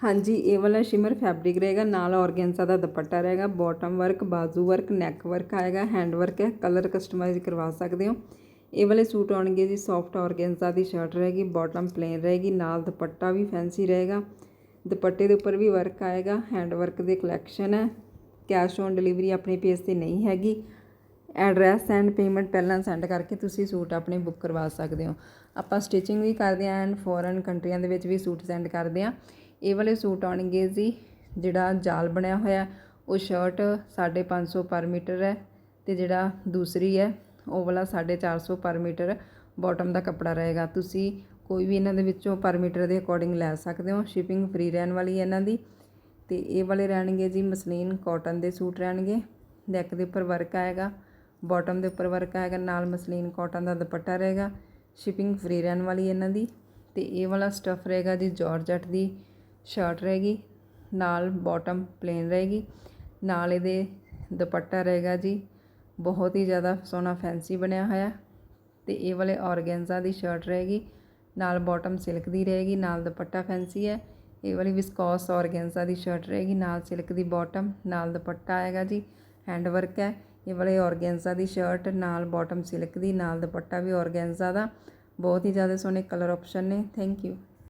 ਹਾਂਜੀ, ਇਹ ਵਾਲਾ ਸ਼ਿਮਰ ਫੈਬਰਿਕ ਰਹੇਗਾ, ਨਾਲ ਔਰਗੈਂਜ਼ਾ ਦਾ ਦੁਪੱਟਾ ਰਹੇਗਾ ਬਾਟਮ ਵਰਕ ਬਾਜ਼ੂ ਵਰਕ ਨੈਕ ਵਰਕ ਆਏਗਾ ਹੈਂਡ ਵਰਕ ਹੈ ਕਲਰ ਕਸਟਮਾਈਜ਼ ਕਰਵਾ ਸਕਦੇ ਹੋ। ਇਹ ਵਾਲੇ ਸੂਟ ਆਉਣਗੇ ਜੀ ਸੌਫਟ ਔਰਗੈਂਜ਼ਾ ਦੀ ਸ਼ਰਟ ਰਹੇਗੀ ਬਾਟਮ ਪਲੇਨ ਰਹੇਗੀ, ਨਾਲ ਦੁਪੱਟਾ ਵੀ ਫੈਂਸੀ ਰਹੇਗਾ। ਦੁਪੱਟੇ ਦੇ ਉੱਪਰ ਵੀ ਵਰਕ ਆਏਗਾ ਹੈਂਡ ਵਰਕ ਦੇ ਕਲੈਕਸ਼ਨ ਹੈ ਕੈਸ਼ ਔਨ ਡਿਲੀਵਰੀ ਆਪਣੇ ਪੇਜ ਤੇ ਨਹੀਂ ਹੈਗੀ। ਐਡਰੈਸ ਐਂਡ ਪੇਮੈਂਟ ਪਹਿਲਾਂ ਸੈਂਡ ਕਰਕੇ ਤੁਸੀਂ ਸੂਟ ਆਪਣੇ ਬੁੱਕ ਕਰਵਾ ਸਕਦੇ ਹੋ। ਆਪਾਂ ਸਟਿਚਿੰਗ ਵੀ ਕਰਦੇ ਆਂ ਐਂਡ ਫੋਰਨ ਕੰਟਰੀਆਂ ਦੇ ਵਿੱਚ ਵੀ ਸੂਟ ਸੈਂਡ ਕਰਦੇ ਆਂ ਇਹ ਵਾਲੇ ਸੂਟ ਆਉਣਗੇ ਜੀ, ਜਿਹੜਾ ਜਾਲ ਬਣਿਆ ਹੋਇਆ, ਉਹ ਸ਼ਰਟ 550 ਪਰ ਮੀਟਰ ਹੈ ਤੇ ਜਿਹੜਾ ਦੂਸਰੀ ਹੈ, ਉਹ ਵਾਲਾ 450 ਪਰ ਮੀਟਰ ਬਾਟਮ ਦਾ ਕੱਪੜਾ ਰਹੇਗਾ। ਤੁਸੀਂ ਕੋਈ ਵੀ ਇਹਨਾਂ ਦੇ ਵਿੱਚੋਂ ਪਰ ਮੀਟਰ ਦੇ ਅਕੋਰਡਿੰਗ ਲੈ ਸਕਦੇ ਹੋ ਸ਼ਿਪਿੰਗ ਫ੍ਰੀ ਰਹਿਣ ਵਾਲੀ ਹੈ ਇਹਨਾਂ ਦੀ। ਤੇ ਇਹ ਵਾਲੇ ਰਹਿਣਗੇ ਜੀ, ਮਸਲੀਨ ਕਾਟਨ ਦੇ ਸੂਟ ਰਹਿਣਗੇ ਨੈਕ ਦੇ ਉੱਪਰ ਵਰਕ ਆਏਗਾ ਬਾਟਮ ਦੇ ਉੱਪਰ ਵਰਕ ਆਏਗਾ, ਨਾਲ ਮਸਲੀਨ ਕਾਟਨ ਦਾ ਦੁਪੱਟਾ ਰਹੇਗਾ ਸ਼ਿਪਿੰਗ ਫ੍ਰੀ ਰਹਿਣ ਵਾਲੀ ਇਹਨਾਂ ਦੀ। ਤੇ ਇਹ ਵਾਲਾ ਸਟਫ ਰਹੇਗਾ ਜੀ ਜਾਰਜਟ ਦੀ ਸ਼ਰਟ ਰਹੇਗੀ ਨਾਲ ਬੋਟਮ ਪਲੇਨ ਰਹੇਗੀ ਨਾਲ ਇਹਦੇ ਦੁਪੱਟਾ ਰਹੇਗਾ ਜੀ। ਬਹੁਤ ਹੀ ਜ਼ਿਆਦਾ ਸੋਹਣਾ ਫੈਂਸੀ ਬਣਿਆ ਹੋਇਆ। ਤੇ ਇਹ ਵਾਲੇ ਔਰਗੈਂਜ਼ਾ ਦੀ ਸ਼ਰਟ ਰਹੇਗੀ ਨਾਲ ਬਾਟਮ ਸਿਲਕ ਦੀ ਰਹੇਗੀ ਨਾਲ ਦੁਪੱਟਾ ਫੈਂਸੀ ਹੈ। ਇਹ ਵਾਲੀ ਵਿਸਕੋਸ ਔਰਗੈਂਜ਼ਾ ਦੀ ਸ਼ਰਟ ਰਹੇਗੀ ਨਾਲ ਸਿਲਕ ਦੀ ਬਾਟਮ ਨਾਲ ਦੁਪੱਟਾ ਆਏਗਾ ਜੀ ਹੈਂਡ ਵਰਕ ਹੈ। ਇਹ ਵਾਲੇ ਔਰਗੈਂਜ਼ਾ ਦੀ ਸ਼ਰਟ ਨਾਲ ਬਾਟਮ ਸਿਲਕ ਦੀ, ਨਾਲ ਦੁਪੱਟਾ ਵੀ ਔਰਗੈਂਜ਼ਾ ਦਾ। ਬਹੁਤ ਹੀ ਜ਼ਿਆਦਾ ਸੋਹਣੇ ਕਲਰ ਆਪਸ਼ਨ ਨੇ ਥੈਂਕ ਯੂ